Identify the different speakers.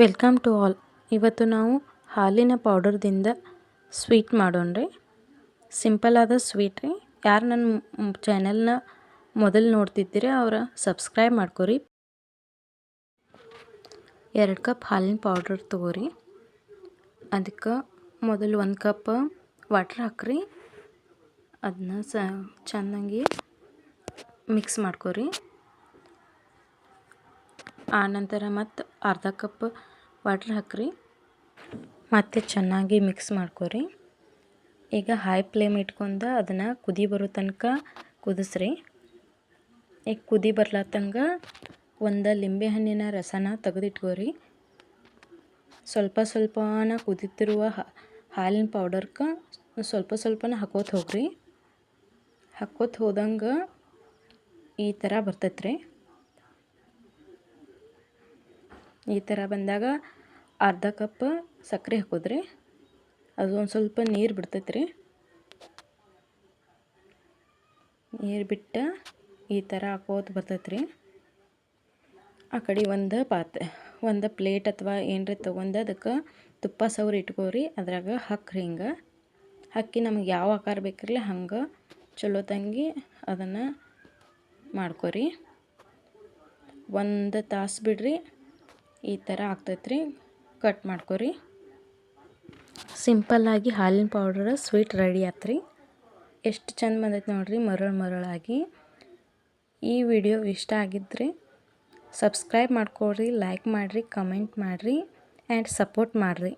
Speaker 1: Welcome to all. ಇವತ್ತು ನಾವು ಹಾಲಿನ ಪೌಡರ್ದಿಂದ ಸ್ವೀಟ್ ಮಾಡೋಣ್ರಿ ಸಿಂಪಲ್ ಆದ ಸ್ವೀಟ್ ರೀ. ಯಾರು ನನ್ನ ಚಾನೆಲ್ನ ಮೊದಲು ನೋಡ್ತಿದ್ದೀರಿ ಅವರ ಸಬ್ಸ್ಕ್ರೈಬ್ ಮಾಡ್ಕೊರಿ. ಎರಡು ಕಪ್ ಹಾಲಿನ ಪೌಡರ್ ತೊಗೋರಿ. ಅದಕ್ಕೆ ಮೊದಲು ಒಂದು ಕಪ್ ವಾಟ್ರ್ ಹಾಕ್ರಿ. ಅದನ್ನ ಸ ಚೆನ್ನಾಗಿ ಮಿಕ್ಸ್ ಮಾಡ್ಕೊರಿ. ಆನಂತರ ಮತ್ತು ಅರ್ಧ ಕಪ್ ವಾಟ್ರ್ ಹಾಕ್ರಿ. ಮತ್ತು ಚೆನ್ನಾಗಿ ಮಿಕ್ಸ್ ಮಾಡ್ಕೊರಿ. ಈಗ ಹೈ ಫ್ಲೇಮ್ ಇಟ್ಕೊಂಡು ಅದನ್ನು ಕುದಿ ಬರೋ ತನಕ ಕುದಿಸ್ರಿ. ಈಗ ಕುದಿ ಬರ್ಲತ್ತಂಗ ಒಂದು ಲಿಂಬೆ ಹಣ್ಣಿನ ರಸನ ತೆಗೆದಿಟ್ಕೋರಿ. ಸ್ವಲ್ಪ ಸ್ವಲ್ಪನ ಕುದಿತಿರುವ ಹಾಲಿನ ಪೌಡರ್ಗೆ ಸ್ವಲ್ಪ ಸ್ವಲ್ಪನ ಹಾಕೋತ ಹೋಗ್ರಿ. ಹಾಕೋತ ಹೋದಂಗೆ ಈ ಥರ ಬರ್ತೈತೆ ಈ ಥರ ಬಂದಾಗ ಅರ್ಧ ಕಪ್ ಸಕ್ಕರೆ ಹಾಕೋದ್ರಿ. ಅದು ಒಂದು ಸ್ವಲ್ಪ ನೀರು ಬಿಡ್ತೈತೆ ರೀ ನೀರು ಬಿಟ್ಟು ಈ ಥರ ಹಾಕೋತ ಬರ್ತೈತೆ ರೀ ಆ ಕಡೆ ಒಂದು ಪಾತ್ರೆ ಒಂದು ಪ್ಲೇಟ್ ಅಥವಾ ಏನರ ತೊಗೊಂಡು ಅದಕ್ಕೆ ತುಪ್ಪ ಸವ್ರಿ ಇಟ್ಕೋರಿ, ಅದ್ರಾಗ ಹಾಕ್ರಿ ಹಿಂಗೆ. ಹಾಕಿ ನಮಗೆ ಯಾವ ಆಕಾರ ಬೇಕಿರಲಿ ಹಂಗೆ ಚಲೋ ತಂಗಿ ಅದನ್ನು ಮಾಡ್ಕೋರಿ. ಒಂದು ತಾಸು ಬಿಡ್ರಿ. ಈ ಥರ ಆಗ್ತೈತ್ರಿ. ಕಟ್ ಮಾಡ್ಕೊರಿ. ಸಿಂಪಲ್ಲಾಗಿ ಹಾಲಿನ ಪೌಡರ್ ಸ್ವೀಟ್ ರೆಡಿ ಆತ್ರಿ. ಎಷ್ಟು ಚಂದ ಬಂದೈತೆ ನೋಡಿರಿ ಮರಳು ಮರಳಾಗಿ ಈ ವಿಡಿಯೋ ಇಷ್ಟ ಆಗಿದ್ರಿ ಸಬ್ಸ್ಕ್ರೈಬ್ ಮಾಡ್ಕೊಳ್ರಿ ಲೈಕ್ ಮಾಡಿರಿ ಕಮೆಂಟ್ ಮಾಡಿರಿ ಆ್ಯಂಡ್ ಸಪೋರ್ಟ್ ಮಾಡಿರಿ.